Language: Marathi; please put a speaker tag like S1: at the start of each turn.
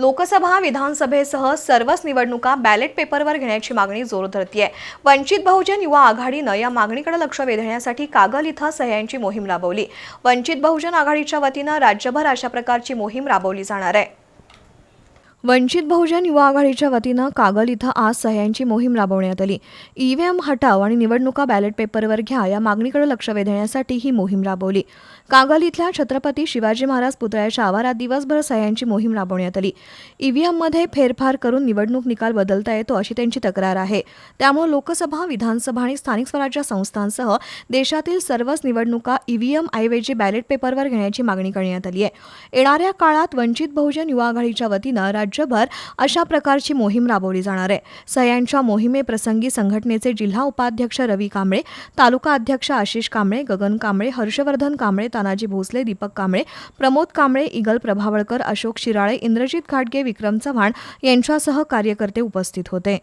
S1: लोकसभा विधानसभेसह सर्वच निवडणुका बॅलेट पेपरवर घेण्याची मागणी जोर धरतीये. वंचित बहुजन युवा आघाडीनं या मागणीकडे लक्ष वेधण्यासाठी कागल इथं सह्यांची मोहीम राबवली. वंचित बहुजन आघाडीच्या वतीनं राज्यभर अशा प्रकारची मोहीम राबवली जाणार आहे. वंचित बहुजन युवा आघाडीच्या वतीनं कागल इथं आज सह्यांची मोहीम राबवण्यात आली. ईव्हीएम हटाव आणि निवडणुका बॅलेट पेपरवर घ्या या मागणीकडे लक्ष वेधण्यासाठी ही मोहीम राबवली. कागल इथल्या छत्रपती शिवाजी महाराज पुतळ्याच्या आवारात दिवसभर सह्यांची मोहीम राबवण्यात आली. ईव्हीएममध्ये फेरफार करून निवडणूक निकाल बदलता येतो अशी त्यांची तक्रार आहे. त्यामुळे लोकसभा विधानसभा आणि स्थानिक स्वराज्य संस्थांसह देशातील सर्वच निवडणुका ईव्हीएम ऐवजी बॅलेट पेपरवर घेण्याची मागणी करण्यात आली आहे. येणाऱ्या काळात वंचित बहुजन युवा आघाडीच्या वतीनं राज्यभर अशा प्रकारची मोहीम राबवली जाणार आहे. सह्यांच्या मोहिमेप्रसंगी संघटनेचे जिल्हा उपाध्यक्ष रवी कांबळे तालुका अध्यक्ष आशिष कांबळे गगन कांबळे हर्षवर्धन कांबळे तानाजी भोसले दीपक कांबळे प्रमोद कांबळे इगल प्रभावळकर अशोक शिराळे इंद्रजित घाटगे विक्रम चव्हाण यांच्यासह कार्यकर्ते उपस्थित होते.